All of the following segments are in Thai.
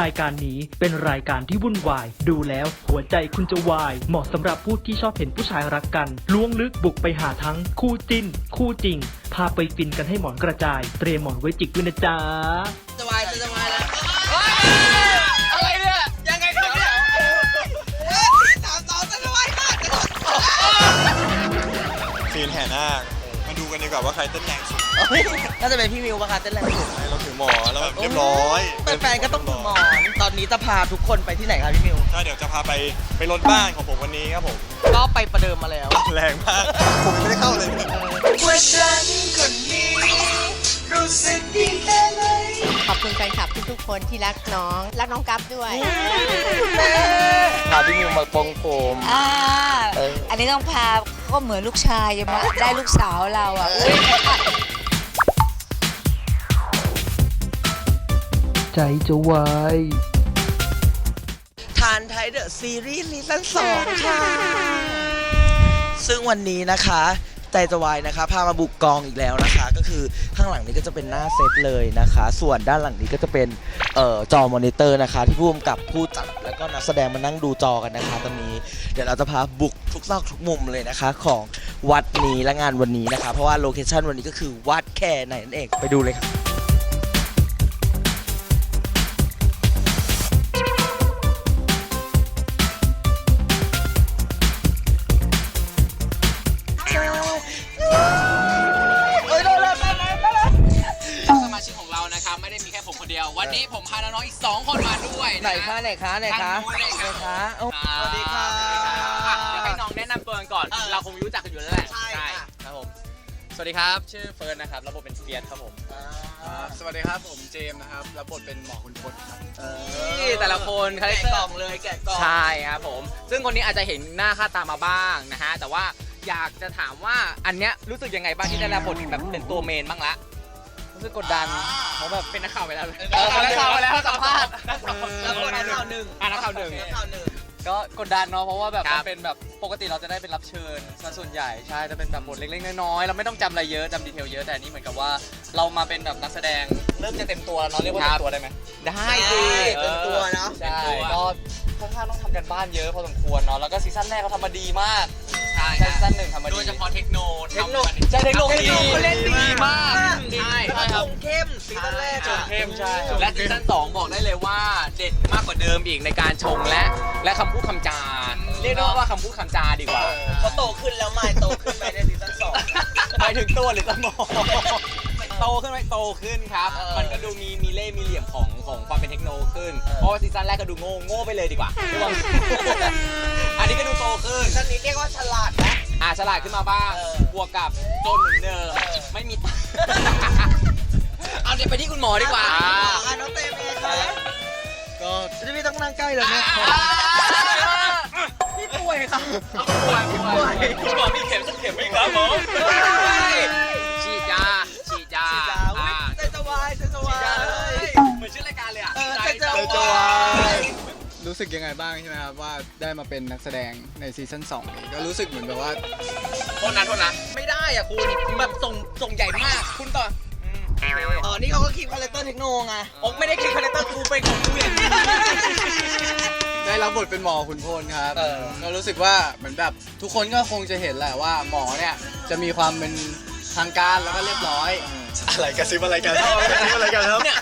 รายการนี้เป็นรายการที่วุ่นวาย ดูแล้วหัวใจคุณจะวาย เหมาะสำหรับผู้ที่ชอบเห็นผู้ชายรักกันล้วงลึกบุกไปหาทั้งคู่จิ้น คู่จริง พาไปฟินกันให้หมอนกระจาย เตรียมหมอนไว้จิกด้วยนะจ๊ะจะวายจะจะวายแล้วอะไรเนี่ยยังไงครับเนี่ยเฮ้ยสามสองจะจะวายมากจะกดซีนแห่นาคมาดู กันดีกว่าว่าใครเต้นแรงสุดน่าจะเป็นพี่มิวปะคะเต้นแรงสุดให้เราถือหมอแล้วแบบเรียบร้อยแฟนๆก็ต้องถือหมอนตอนนี้จะพาทุกคนไปที่ไหนครับพี่มิวใช่เดี๋ยวจะพาไปไปรถบ้านของผมวันนี้ครับผม ก็ไปประเดิมมาแล้ว แรงมาก ผมไม่ได้เข้าเลยว่าฉันคนนี้รู้สึกดีแค่ไหน ขอบคุณแฟนคลับทุกๆคนที่รักน้อง รักน้องกัฟด้วยพาพี่มิวมาปองผมอ่าเอออัอันนี้ต้องพาก็เหมือนลูกชายยังมาได้ลูกสาวเราอะอุ๊ยใจจะวาย ทานไทยเดอะซีรีส์ซีซั่นสองค่ะ ซึ่งวันนี้นะคะ ใจจะวายนะคะ พามาบุกกองอีกแล้วนะคะ ก็คือข้างหลังนี้ก็จะเป็นหน้าเซตเลยนะคะ ส่วนด้านหลังนี้ก็จะเป็นเอ่อจอมอนิเตอร์นะคะ ที่ผู้กำกับผู้จัดแล้วก็นักแสดงมานั่งดูจอกันนะคะ ตอนนี้เดี๋ยวเราจะพาบุกทุกซอกทุกมุมเลยนะคะ ของวัดนี้และงานวันนี้นะคะ เพราะว่าโลเคชั่นวันนี้ก็คือวัดแค่ไหนนั่นเองไปดูเลยค่ะ สมาชิกของเรานะครับไม่ได้มีแค่ผมคนเดียว วันนี้ผมพาน้องๆอีก 2 คนมาด้วยไหนคะไหนคะไหนคะทางนู้นเลยครับไหนคะเอ้าสวัสดีค่ะอะเดี๋ยวให้น้องแนะนำตัวกันก่อนเออเราคงรู้จักกันอยู่แล้วแหละใช่ค่ะครับผมสวัสดีครับ ชื่อเฟิร์นนะครับรับบทเป็นเฟียสครับผมสวัสดีครับผมเจมส์นะครับรับบทเป็นหมอคุณพลครับนี่แต่ละคนคาแรคแกะเตกอล่อร์งเลยแกะกล่องใช่ครับผม ซึ่งคนนี้อาจจะเห็นหน้าค่าตามาบ้างนะฮะแต่ว่า อยากจะถามว่าอันเนี้ยรู้สึกยังไงบ้างที่ได้รับบทแบบเป็นตัวเมนบ้างละรู้สึกกดดันเพราะแบบเป็นนักข่าวไปแล้วเออเป็นนักข่าวไปแล้วสัมภาษณ์แล้วคนนักข่าวหนึ่งอะนักข่าวหนึ่งนักข่าวหนึ่งก็กดดันเนาะเพราะว่าแบบครัมับนเป็นแบบปกติเราจะได้เป็นรับเชิญซะส่วนใหญ่ใช่จะเป็นแบบบทเล็กๆน้อยๆเราไม่ต้องจำอะไรเยอะจำดีเทลเยอะแต่อันนี่เหมือนกับว่าเรามาเป็นแบบนักแสดงเริ่มจะเต็มตัวแล้วเนาะเรียกว่าเต็มตัวได้ไหมได้สิเต็มตัวเนาะใช่ก็ค่อนข้างต้องทำกันบ้านเยอะพอสมควรเนาะแล้วก็ซีซั่นแรกเขาทำมาดีมาก ใช่ใช่ฮะซีซั่นหนึ่งทำมาดี โดยเฉพาะเทคโนเทคโน ทำมาใช่เทคโนโลยีเขาเล่นดีมากใช่ใช่ครับเข้มซีซั่นแรกจอะบเข้มใช่และซีซั่น2บอกได้เลยว่าเด็ดมากกว่าเดิมอีกในการชงและ และคำพูดคำจา เรียกได้ว่าคำพูดคำจาดีกว่า เขาโตขึ้นแล้วไม่โตขึ้นไปในซีซั่นสอง หมายถึงตัวหรือสมองโตขึ้นไหมโตขึ้นครับ เออมันก็ดูมีมีเล่ห์มีเหลี่ยมของของความเป็นเทคโนขึ้นเพราะว่าซีซั่นแรกก็ดูโง่โง่ไปเลยดีกว่าไม่ว่าอั นนี้ก็ดูโตขึ้นซีซั่นนี้เรียกว่าฉลาดนะ อ่าฉลาดขึ้นมาบ้าง เออ บวกกับจนเหมือนเดิมเออไม่มีเอาเดี๋ยวไปที่คุณหมอดีกว่า อะน้องเต้เป็นไงคะก็จะไม่ต้องนั่งใกล้เลยนะพี่ป่วยครับป่วยป่วยคุณหมอมีเข็มสักเข็มไหมครับหมอฉีดยาฉีดยาจีจ้าอุ้ยอ่าใจจะวายใจจะวาย เหมือนชื่อรายการเลยอะเออใจจะใจจะวาย รู้สึกยังไงบ้างใช่ไหมครับว่าได้มาเป็นนักแสดงในซีซั่น2นี้ก็รู้สึกเหมือนแบบว่า โทษนะโทษนะไม่ได้อะคุณแบบส่งส่งใหญ่มาก คุณต่ออืมอ๋อนี่เขาก็คิดคาแรคเตอร์เทคโนไงอกไม่ได้คิดคาแรคเตอร์กูเป็นของกูอย่างนี้ ได้รับบทเป็นหมอคุณพลครับเออ ก็รู้สึกว่าเหมือนแบบทุกคนก็คงจะเห็นแหละว่าหมอเนี่ยจะมีความเป็นทางการแล้วก็เรียบร้อย อะไรกระซิบอะไรกันกระซิบอะไรกันครับเนี่ย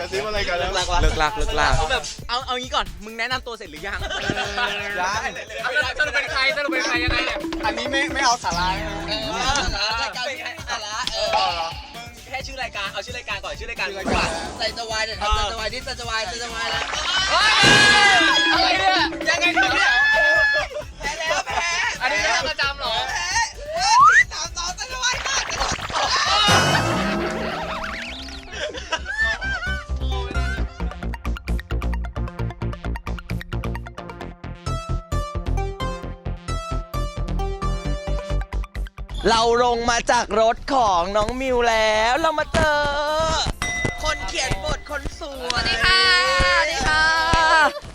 กระซิบอะไรกันครับเลิกละเลิกลักเลิกลักเอาแบบเอาเอางี้ก่อนมึงแนะนำตัวเสร็จหรือยังยังเอาสรุปเป็นใครสรุปเป็นใครยังไงเนี่ยอันนี้ไม่ไม่เอาสาระนะเออรายการที่ไม่มีสาระเออมึงแค่ชื่อรายการเอาชื่อรายการก่อนชื่อรายการชื่อก่รายการอนใจจะวายเดี๋ยวทำใจจะวายที่ใจจะวายใจจะวายแล้วอะไรเนี่ยยังไงครับเนี่ยแพ้แล้วแพ้อันนี้เป็นประจำ เราลงมาจากรถของน้องมิวแล้ว เรามาเจอ คนเขียนบทคนสวยสวัสดีค่ะ สวัสดีค่ะ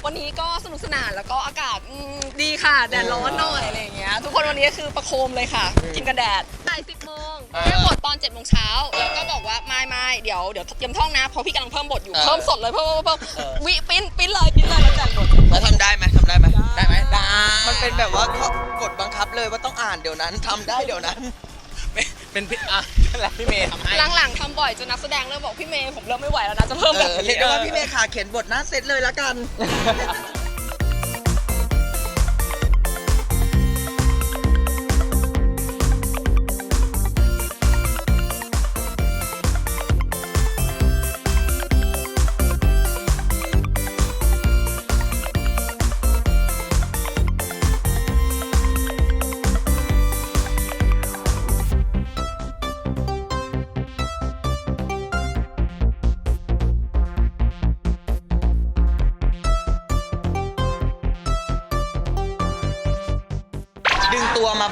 วันนี้ก็สนุกสนานแล้วก็อากาศอืมดีค่ะ แดดร้อนหน่อยอะไรอย่างเงี้ย ทุกคนวันนี้คือประโคมเลยค่ะ กินกันแดดบ่ายสิบโมงอ่าแค่บทตอน7จ็ดโมงเช้า แล้วก็บอกว่าไม่ไม่เดี๋ยวเดี๋ยวเตรียมท่องนะ เพราะพี่กำลังเพิ่มบทอยู่เออเพิ่มสดเลย เพิ่มเพิ่มเพิ่มเออวิปิ้นปิ้นเลยปิ้นเลย แล้วจัดบทแล้วทำได้ไหมทำได้ไหมได้ไหมได้มันเป็นแบบว่ากฎบังคับเลยว่าต้องอ่านเดี๋ยวนั้นทำได้เดี๋ยวนั้นเป็นพี่อะนั่นแหละพี่เมย์ทำให้หลังๆทำบ่อยจนนักแสดงเริ่มบอกพี่เมย์ผมเริ่มไม่ไหวแล้วนะจะเพิ่มเอแบบอนี้ เรียกได้ว่าพี่เมย์ขาเขียนบทหน้าเซตเลยละกัน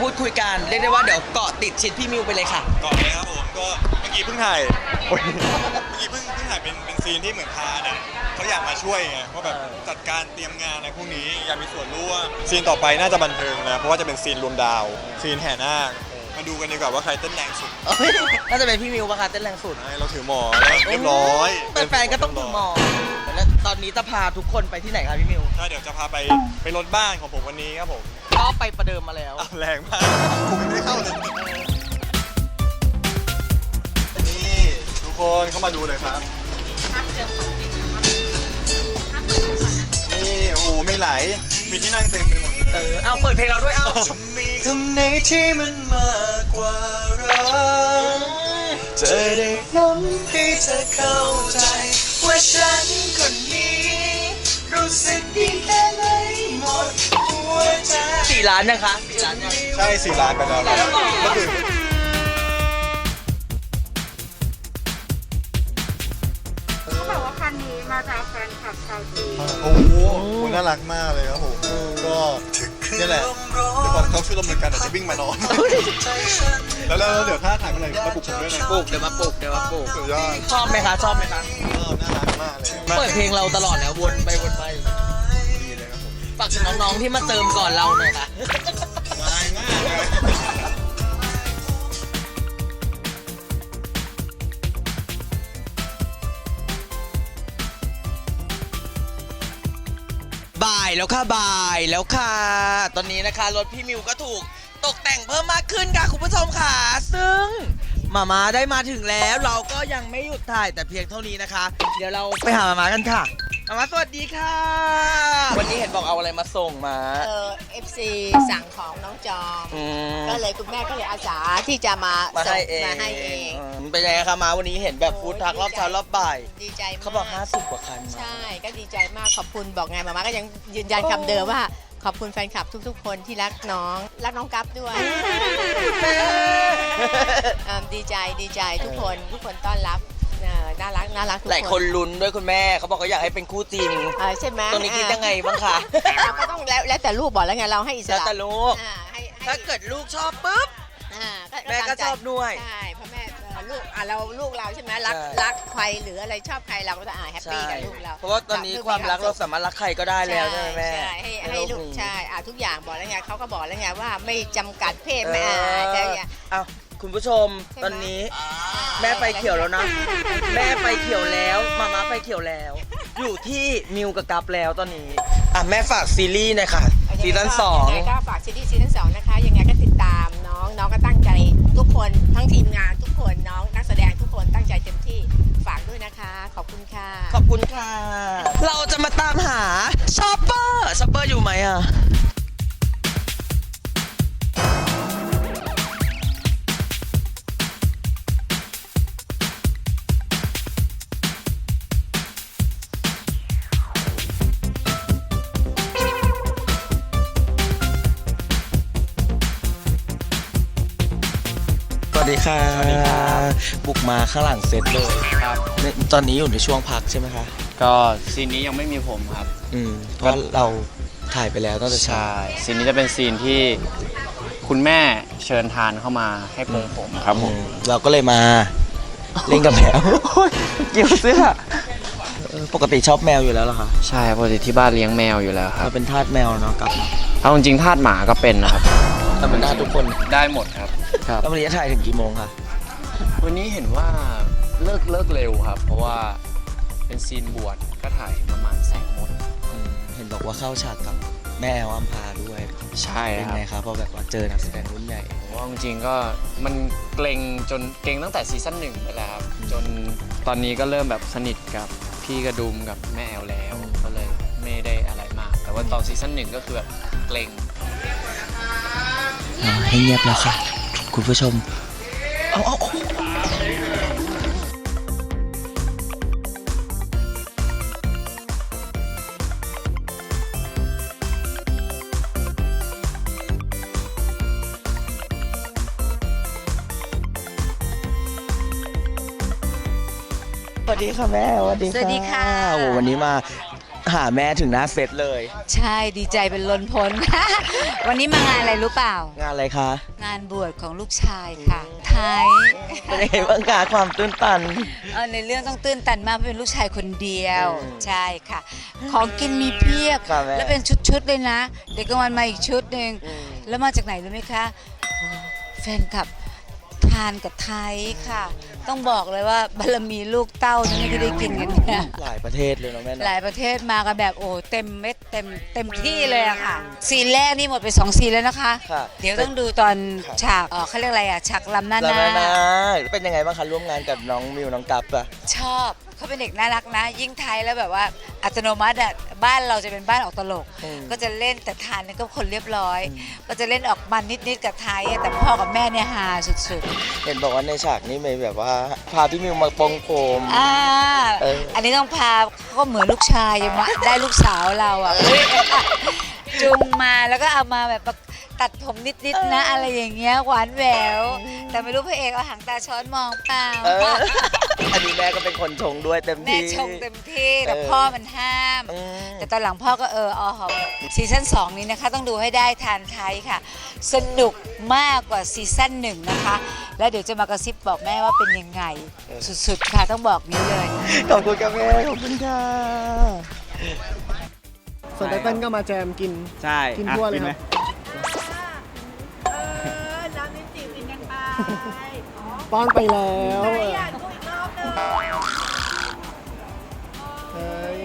พูดคุยกัน เรียกได้ว่าเดี๋ยวเกาะติดชิดพี่มิวไปเลยค่ะ ก่อนเลยครับผมก็เมื่อกี้เพิ่งถ่ายโอ๊ยเมื่อกี้เพิ่งเพิ่งถ่ายเป็นเป็นซีนที่เหมือนพาเนี่ยเขาอยากมาช่วยไงว่าแบบเออจัดการเตรียมงานอะไรพวกนี้อยากมีส่วนร่วมซีนต่อไปน่าจะบันเทิงนะเพราะว่าจะเป็นซีนรวมดาว ซีนแห่นาคมาดูกันดีกว่าว่าใครเต้นแรงสุดเอ้ยน่าจะเป็นพี่มิวปะคะเต้นแรงสุดใช่เราถือหมอแล้วเรียบร้อยแฟนๆก็ต้องดูหมอแล้วตอนนี้จะพาทุกคนไปที่ไหนครับพี่มิวใช่เดี๋ยวจะพาไปไปรถบ้านของผมวันนี้ครับผม ก็ไปประเดิมมาแล้วอ้าวแรงมากผมยังไม่ได้เข้าเลยนี่ทุกคนเข้ามาดูเลยครับ นี่โอ้โหไม่ไหล มีที่นั่งเต็มไปหมดเออเอาเปิดเพลงเราด้วยเอาจะมีคำไหนที่มันมากกว่ารักจะได้ย้ำให้เธอเข้าใจ ว่าฉันคนนี้ รู้สึกดีแค่ไหนหมดหัวใจ สี่ล้านนะคะสี่ล้านยังใช่สี่ล้านไปแล้วครับก็คือเขาบอกว่าคันนี้มาจากแฟนคลับชาวจีนโอ้โหน่ารักมากเลยครับผมก็นี่แหละเดี๋ยวพอเขาช่วยร่วมมือกันเดี๋ยวจะวิ่งมานอน แล้วแล้วเดี๋ยวถ้าถ่ายเมื่อไหร่มาปลุกผมด้วยนะปลูกเดี๋ยวมาปลูกเดี๋ยวมาปลูกสุดยอดชอบไหมคะชอบไหมคะเออน่ารักมากเลยเปิดเพลงเราตลอดแล้ววนไปวนไปากถึงน้องๆที่มาเติมก่อนเราหน่อยค่ะบายมากเลยบ่ายแล้วค่ะบ่ายแล้วค่ะ ตอนนี้นะคะรถพี่มิวก็ถูกตกแต่งเพิ่มมากขึ้นค่ะคุณผู้ชมค่ะ ซึ่งมามาได้มาถึงแล้ว เราก็ยังไม่หยุดถ่ายแต่เพียงเท่านี้นะคะ เดี๋ยวเราไปหามามากันค่ะ มามาสวัสดีค่ะ วันนี้เห็นบอกเอาอะไรมาส่งมาเออฟซีสั่งของน้องจอม อืม ก็เลยคุณแม่ก็เลยอาสาที่จะมามาส่ให้งเองมาให้เองอืมเป็นไงคะมาวันนี้เห็นแบบฟู้ดทักรอบเช้ารอบบ่าย ดีใจมากเขาบอก 50 กว่าคันมา ใช่ก็ดีใจมากขอบคุณบอกไงมาม่าก็ยังยืนยันคำเดิมว่า ขอบคุณแฟนคลับทุก ๆ คนที่รักน้องรักน้องกัฟด้วยเอิ่มดีใจดีใจทุกคนทุกคนต้อนรับเอ่อ น่ารักน่ารักทุกหลายคนลุ้นด้วยคุณแม่เขาบอกเขาอยากให้เป็นคู่จริงเออใช่ไหมตรงนี้คิดยังไงบ้างคะเราก็ต้องแล้วแล้วแต่ลูกบอกแล้วไงเราให้อิสแล้วระแต่ลูกอ่าให้ให้ถ้าเกิดลูกชอบปุ๊บ อ่าแม่ก็ตาใจชอบด้วยใช่เพราะแม่เอ่อลูกอะเราลูกเราใช่ไหมรักใช่รักใครหรืออะไรชอบใครเราก็จะอ่าแฮปปี้กับลูกเราเพราะว่าตอนนี้ความรักเราสามารถรักใครก็ได้แล้วใช่ไหมแม่ ใช่ให้ให้ลูกนี้ใช่อะทุกอย่างบอกแล้วไงเขาก็บอกแล้วไงว่าไม่จำกัดเพศเอไม่อ่าอใช่ไงเอา คุณผู้ชมใช่ไหมตอนนี้ แม่ไฟเขียวแล้วนะ แม่ไฟเขียวแล้วมาม่าไฟเขียวแล้ว อยู่ที่มิวกับกัปแล้วตอนนี้อะแม่ฝากซีรีส์หน่อยค่ะซีซั่นสองยังไงก็ฝากซีรีส์ซีซั่นสองนะคะ ยังไงก็ติดตามน้องน้องก็ตั้งใจทุกคนทั้งทีมงานทุกคนน้องนักแสดงทุกคนตั้งใจเต็มที่ฝากด้วยนะคะ ขอบคุณค่ะ ขอบคุณค่ะ เราจะมาตามหาชอปเปอร์ชอปเปอร์อยู่ไหมอะ สวัสดีค่ะบุกมาข้างหลังเซตเลยครับ เนี่ยตอนนี้อยู่ในช่วงพักใช่ไหมคะ ก็ซีนนี้ยังไม่มีผมครับ อืมเพราะเราถ่ายไปแล้วตั้งแต่เช้า ใช่ ซีนนี้จะเป็นซีนที่คุณแม่เชิญทานเข้ามาให้ปรุงผมครับผมอืมเราก็เลยมาเล่นกับแมว เกี่ยวเสื้อ เออปกติชอบแมวอยู่แล้วเหรอคะใช่ปกติที่บ้านเลี้ยงแมวอยู่แล้วครัเราบ เป็นทาสแมวเนาะกลับมาเอาจริงๆทาสหมาก็เป็นนะครับ เราเป็นทาสทุกคนได้หมดครับ ครับแล้ววันนี้จะถ่ายถึงกี่โมงคะวันนี้เห็นว่าเลิกเลิกเร็วครับ เพราะว่าเป็นซีนบวชก็ถ่ายประมาณแสงหมดอืมเห็นบอกว่าเข้าฉากกับแม่แอลอัมพาด้วยใช่เป็นครับไงครับพอแบบว่าเจอนักแสดงรุ่นใหญ่ ผมว่าจริงๆก็มันเกรงจนเกรงตั้งแต่ซีซั่นหนึ่งไปแล้วครับจนตอนนี้ก็เริ่มแบบสนิทกับพี่กระดุมกับแม่แอลแล้ว ก็เลยไม่ได้อะไรมาก แต่ว่าตอนซีซั่นหนึ่งก็คือแบบเกรง อ่าให้เงียบแล้วค่ะ คุณผู้ชมเอาเอาเอาสวัสดีค่ะแม่สวัสดีสวัสดีค่ะ โอ้โหวันนี้มา หาแม่ถึงหน้าเซตเลย ใช่ดีใจเป็นล้นพ้น วันนี้มางานอะไรรู้เปล่า งานอะไรคะงานบวชของลูกชายค่ะไทยเป็นยังไงบ้างคะความตื้นตัน เออในเรื่องต้องตื้นตันมากเพราะเป็นลูกชายคนเดียว อืมใช่ค่ะ ของกินมีเพียบค่ะแม่ แล้วเป็นชุดๆเลยนะ เด็กกลางวันมาอีกชุดหนึ่งอืมแล้วมาจากไหนรู้ไหมคะโอ้แฟนคลับทานกับไทยค่ะ ต้องบอกเลยว่าบารมีลูกเต้านี่ไม่ได้กินกันเนี่ยหลายประเทศเลยเนาะแม่หเนาะลายประเทศมากันแบบโอ้เต็มเม็ดเต็มเต็มที่เลยอะค่ะ ซีนแรกนี่หมดไปสองซีนแล้วนะคะ ค่ะ เดี๋ยวต้องดูตอนครับ ฉากเอ่อเขาเรียกอะไรอะฉากลำหน้าหแล้วน้าแม่นะเป็นยังไงบ้างคะร่วมงานกับน้องมิวน้องกัปอะชอบ เขาเป็นเด็กน่ารักนะ ยิ่งไทยแล้วแบบว่าอัตโนมัติอะบ้านเราจะเป็นบ้านออกตลก อืม ก็จะเล่นแต่ทานนี่ก็คนเรียบร้อย ก็จะเล่นออกมันนิดๆกับไทยอะแต่พ่อกับแม่เนี่ยฮาสุดเห็นบอกว่าในฉากนี้มีแบบว่า พาพี่มิวมาปองโคม ๆอ่าเอออั อันนี้ต้องพาเขาก็เหมือนลูกชายยังมาได้ลูกสาวเราอะเฮ้ยจุงมาแล้วก็เอามาแบบประ ตัดผมนิดๆนะอะไรอย่างเงี้ยหวานแหวว แต่ไม่รู้พระเอกเอาหางตาช้อนมองเปล่าเอออันนี้แม่ก็เป็นคนชงด้วยเต็มแม่ที่ ชงเต็มที่แต่เออ พ่อมันห้าม อืม แต่ตอนหลังพ่อก็เอออ๋อหอมซีซั่น2 นี้นะคะต้องดูให้ได้ทานไทยค่ะ สนุกมากกว่าซีซั่นหนึ่งนะคะ แล้วเดี๋ยวจะมากระซิบบอกแม่ว่าเป็นยังไงสุดๆค่ะต้องบอกนี้เลย ขอบคุณค่ะแม่ขอบคุณค่ะส่วนไตเติ้ลก็มาแจมกิน ใช่กินทั่วเลยครับ ป้อนไปแล้วเฮ้ย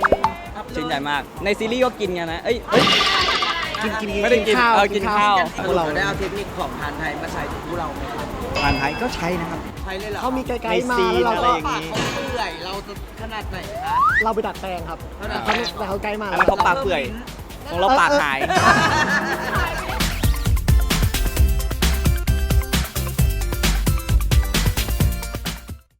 ชื่นใจมาก ในซีรีส์ก็กินกันนะ เอ้ยเอ้ย กินกินไม่ได้กินข้าวเออกินข้าว พวกเราได้เอาเทคนิคของทานไทยมาใส่ถึงพวกเราไหมครับผ่านไทยก็ใช้นะครับ ใช่เลยเหรอเขามีไกในด์ๆมาซีนแล้วเราอะไรก็อย่างงี้เปื่อยเราจะขนาดไหนคะ เราไปดัดแปลงครับเขาดัดแปลง แต่เขาไกด์มาอันนั้นเขาปากเปื่อย ของเราปากหาย เ